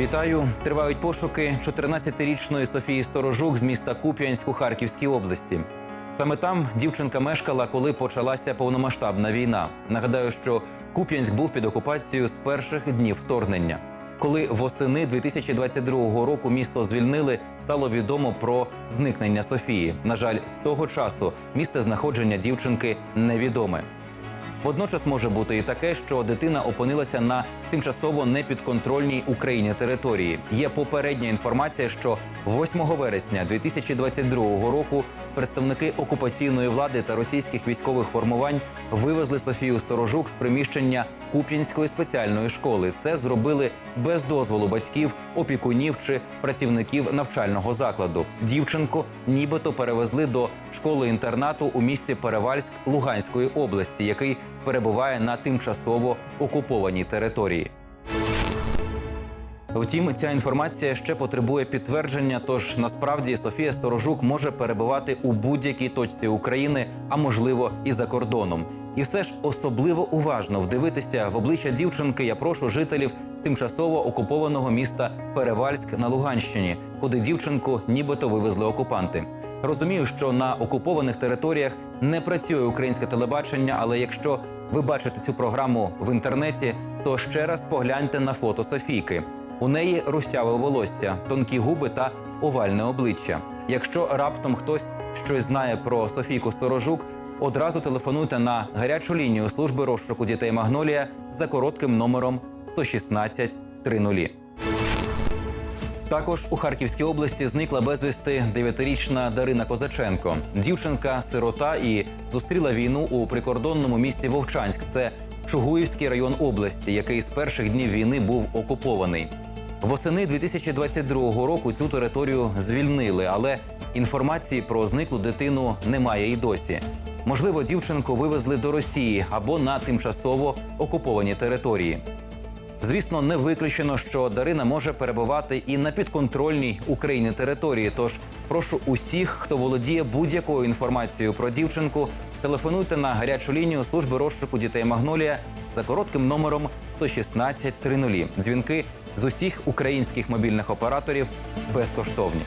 Вітаю! Тривають пошуки 14-річної Софії Сторожук з міста Куп'янськ у Харківській області. Саме там дівчинка мешкала, коли почалася повномасштабна війна. Нагадаю, що Куп'янськ був під окупацією з перших днів вторгнення. Коли восени 2022 року місто звільнили, стало відомо про зникнення Софії. На жаль, з того часу місце знаходження дівчинки невідоме. Водночас може бути і таке, що дитина опинилася на тимчасово непідконтрольній Україні території. Є попередня інформація, що 8 вересня 2022 року представники окупаційної влади та російських військових формувань вивезли Софію Сторожук з приміщення Куп'янської спеціальної школи. Це зробили без дозволу батьків, опікунів чи працівників навчального закладу. Дівчинку нібито перевезли до школи-інтернату у місті Перевальськ Луганської області, який перебуває на тимчасово окупованій території. Втім, ця інформація ще потребує підтвердження. Тож насправді Софія Сторожук може перебувати у будь-якій точці України, а можливо і за кордоном. І все ж особливо уважно вдивитися в обличчя дівчинки. Я прошу жителів тимчасово окупованого міста Перевальськ на Луганщині, куди дівчинку нібито вивезли окупанти. Розумію, що на окупованих територіях не працює українське телебачення, але якщо ви бачите цю програму в інтернеті, то ще раз погляньте на фото Софійки. У неї русяве волосся, тонкі губи та овальне обличчя. Якщо раптом хтось щось знає про Софійку Сторожук, одразу телефонуйте на гарячу лінію служби розшуку дітей Магнолія за коротким номером 116 30. Також у Харківській області зникла безвісти 9-річна Дарина Козаченко. Дівчинка сирота і зустріла війну у прикордонному місті Вовчанськ. Це Чугуївський район області, який з перших днів війни був окупований. Восени 2022 року цю територію звільнили, але інформації про зниклу дитину немає і досі. Можливо, дівчинку вивезли до Росії або на тимчасово окуповані території. Звісно, не виключено, що Дарина може перебувати і на підконтрольній Україні території. Тож прошу усіх, хто володіє будь-якою інформацією про дівчинку, телефонуйте на гарячу лінію служби розшуку дітей Магнолія за коротким номером 116 30. Дзвінки з усіх українських мобільних операторів безкоштовні.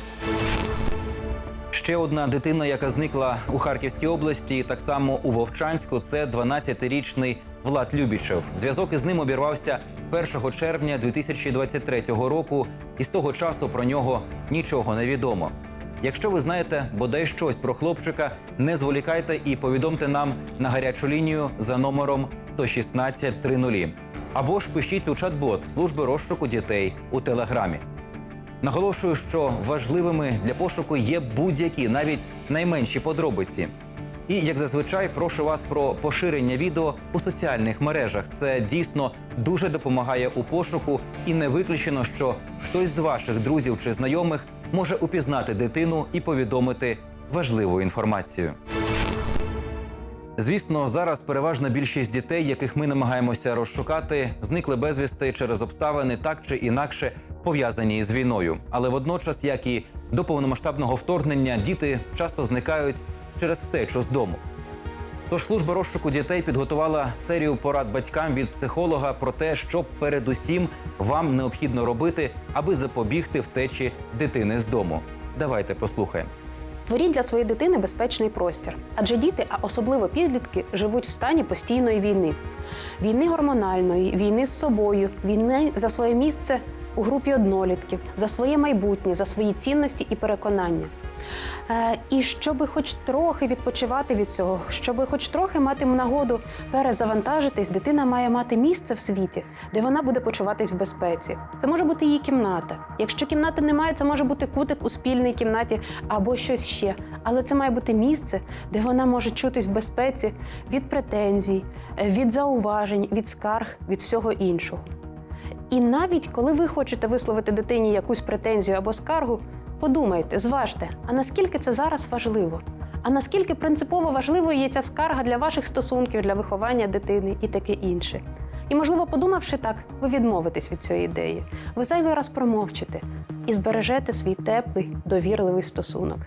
Ще одна дитина, яка зникла у Харківській області, так само у Вовчанську, це 12-річний Влад Любічев. Зв'язок із ним обірвався 1 червня 2023 року, і з того часу про нього нічого не відомо. Якщо ви знаєте бодай щось про хлопчика, не зволікайте і повідомте нам на гарячу лінію за номером 116 30. Або ж пишіть у чат-бот служби розшуку дітей у телеграмі. Наголошую, що важливими для пошуку є будь-які, навіть найменші подробиці. І як зазвичай, прошу вас про поширення відео у соціальних мережах. Це дійсно дуже допомагає у пошуку, і не виключено, що хтось з ваших друзів чи знайомих може упізнати дитину і повідомити важливу інформацію. Звісно, зараз переважна більшість дітей, яких ми намагаємося розшукати, зникли безвісти через обставини так чи інакше пов'язані із війною. Але водночас, як і до повномасштабного вторгнення, діти часто зникають через втечу з дому. Тож служба розшуку дітей підготувала серію порад батькам від психолога про те, що передусім вам необхідно робити, аби запобігти втечі дитини з дому. Давайте послухаємо. Створіть для своєї дитини безпечний простір, адже діти, а особливо підлітки, живуть в стані постійної війни: війни гормональної, війни з собою, війни за своє місце у групі однолітків, за своє майбутнє, за свої цінності і переконання. Е, і щоб хоч трохи відпочивати від цього, щоб хоч трохи мати нагоду перезавантажитись, дитина має мати місце в світі, де вона буде почуватись в безпеці. Це може бути її кімната. Якщо кімнати немає, це може бути кутик у спільній кімнаті або щось ще. Але це має бути місце, де вона може чутись в безпеці від претензій, від зауважень, від скарг, від всього іншого. І навіть коли ви хочете висловити дитині якусь претензію або скаргу, подумайте, зважте, а наскільки це зараз важливо? А наскільки принципово важливою є ця скарга для ваших стосунків, для виховання дитини і таке інше? І, можливо, подумавши так, ви відмовитесь від цієї ідеї. Ви зайвий раз промовчите і збережете свій теплий, довірливий стосунок.